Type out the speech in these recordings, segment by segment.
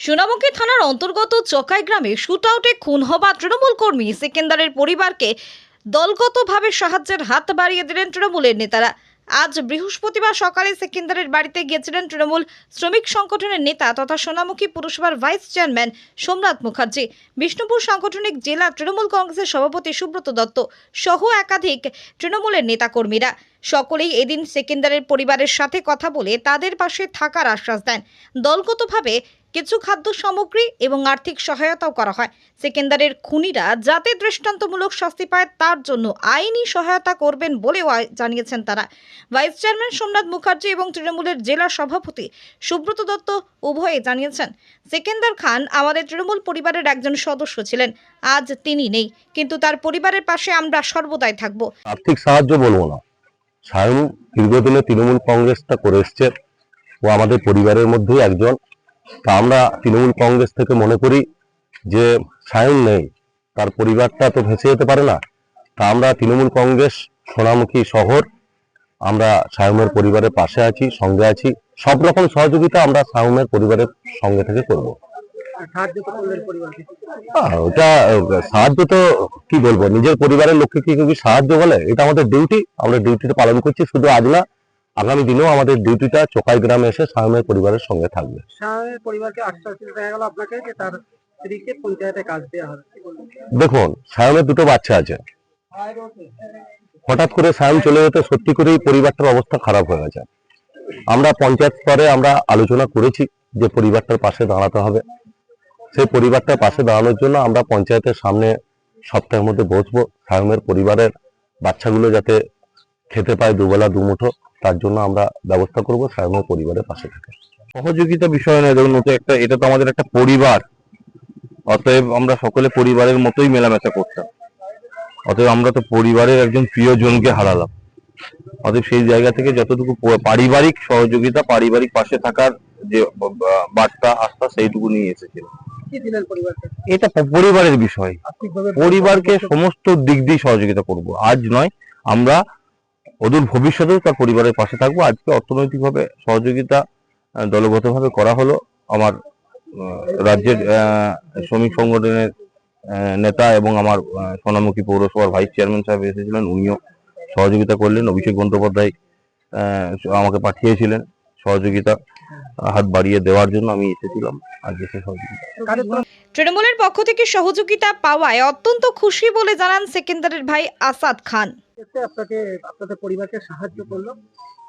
সোনামুখী থানার অন্তর্গত চকাই গ্রামে শুটআউটে খুন হওয়া তৃণমূল কর্মী সেকেন্দারের পরিবারকে দলগতভাবে সাহায্যের হাত বাড়িয়ে দিলেন তৃণমূলের নেতারা। আজ বৃহস্পতিবার সকালে সেকেন্দারের বাড়িতে গিয়েছিলেন তৃণমূল শ্রমিক সংগঠনের নেতা তথা সোনামুখী পুরসভার ভাইস চেয়ারম্যান সোমনাথ মুখার্জি। বিষ্ণুপুর সাংগঠনিক জেলা তৃণমূল কংগ্রেসের সভাপতি সুব্রত দত্ত সহ একাধিক তৃণমূলের নেতাকর্মীরা। সকলেই এদিন সেকেন্দারের পরিবারের সাথে কথা বলে তাদের পাশে থাকার আশ্বাস দেন। দলগতভাবে কিছু খাদ্য সামগ্রী এবং আর্থিক সহায়তাও করা হয়। সেকেন্দারের খুনিরা যাতে দৃষ্টান্তমূলক শাস্তি পায়, তার জন্য আইনি সহায়তা করবেন বলেও জানিয়েছেন তারা। ভাইস চেয়ারম্যান সোমনাথ মুখার্জি এবং তৃণমূলের জেলা সভাপতি সুব্রত দত্ত উভয়ে জানিয়েছেন, সেকেন্দার খান আমাদের তৃণমূল পরিবারের একজন সদস্য ছিলেন, আজ তিনি নেই। কিন্তু তার পরিবারের পাশে আমরা সর্বদাই থাকব। আর্থিক সাহায্য বলব না। সায়ন, দীর্ঘদিনে তৃণমূল কংগ্রেসটা করে এসছে। ও আমাদের পরিবারের মধ্যেই একজন। তা আমরা তৃণমূল কংগ্রেস থেকে মনে করি যে সায়ন নেই তার পরিবারটা তো ভেসে যেতে পারে না। তা আমরা তৃণমূল কংগ্রেস সোনামুখী শহর আমরা সায়মের পরিবারের পাশে আছি সঙ্গে আছি। সব রকম সহযোগিতা আমরা সায়মের পরিবারের সঙ্গে থেকে করব। সাহায্য তো আহ, ওটা সাহায্য তো কি বলব? নিজের পরিবারের লোককে কি কি সাহায্য বলে? এটা আমাদের ডিউটি আমরা ডিউটিটা পালন করছি শুধু আজ না আগামী দিনেও আমাদের ডিউটিটা চোকাই গ্রামে এসে সায়মের পরিবারের সঙ্গে থাকবে। পরিবারকে আশ্বাস দেখা গেল আপনাকে যে তার স্ত্রীকে পঞ্চায়েতে কাজ দেওয়া হবে। দেখুন সায়মের দুটো বাচ্চা আছে। হঠাৎ করে সায়ম চলে যেতে সত্যি করেই পরিবারটার অবস্থা খারাপ হয়ে গেছে। আমরা পঞ্চায়েত স্তরে আমরা আলোচনা করেছি যে পরিবারটার পাশে দাঁড়াতে হবে। সেই পরিবারটার পাশে দাঁড়ানোর জন্য আমরা পঞ্চায়েতের সামনে সপ্তাহের মধ্যে বসবো। সায়মের পরিবারের বাচ্চাগুলো যাতে খেতে পায় দুবেলা দুমুঠো। তার জন্য আমরা ব্যবস্থা করব সায়মের পরিবারের পাশে থেকে। সহযোগিতা বিষয় নয় দেখুন ওটা একটা এটা তো আমাদের একটা পরিবার। অতএব আমরা সকলে পরিবারের মতোই মেলামেশা করতাম। অতএব আমরা তো পরিবারের একজন প্রিয়জনকে হারালাম। অতএব সেই জায়গা থেকে যতটুকু পারিবারিক সহযোগিতা পারিবারিক পাশে থাকার যে বার্তা আস্থা সেইটুকু নিয়ে এসেছিল। কি দিলেন পরিবারকে? এটা পরিবারের বিষয়। পরিবারকে সমস্ত দিক দিয়ে সহযোগিতা করব। আজ নয় আমরা অদূর ভবিষ্যতেও তার পরিবারের পাশে থাকব। আজকে অর্থনৈতিকভাবে সহযোগিতা দলগতভাবে করা হলো। আমার রাজ্যের শ্রমিক সংগঠনের নেতা এবং আমার সোনামুখী পৌরসভার ভাইস চেয়ারম্যান সাহেব এসেছিলেন। উনিও সহযোগিতা করলেন। অভিষেক বন্দ্যোপাধ্যায় আমাকে পাঠিয়েছিলেন সহযোগিতা, হাত বাড়িয়ে দেওয়ার জন্য আমি এসেছিলাম। তৃণমূলের পক্ষ থেকে সহযোগিতা পাওয়ায় অত্যন্ত খুশি বলে জানান সেকেন্দারের ভাই আসাদ খান। ক্ষেত্রে আপনাকে, আপনাদের পরিবারকে সাহায্য করল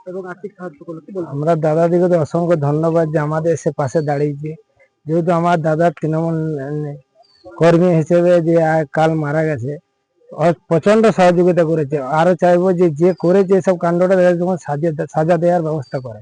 এবং আর্থিক সাহায্য করল। কি বলব আমরা দাদা দিকে অসংখ্য ধন্যবাদ যে আমাদের এসে পাশে দাঁড়িয়েছে। যেহেতু আমার দাদা তৃণমূল কর্মী হিসেবে যে কাল মারা গেছে প্রচণ্ড সহযোগিতা করেছে। আরও চাইব যে যে করেছে এসব কাণ্ডটা, তাদের সাজা দেওয়ার ব্যবস্থা করে।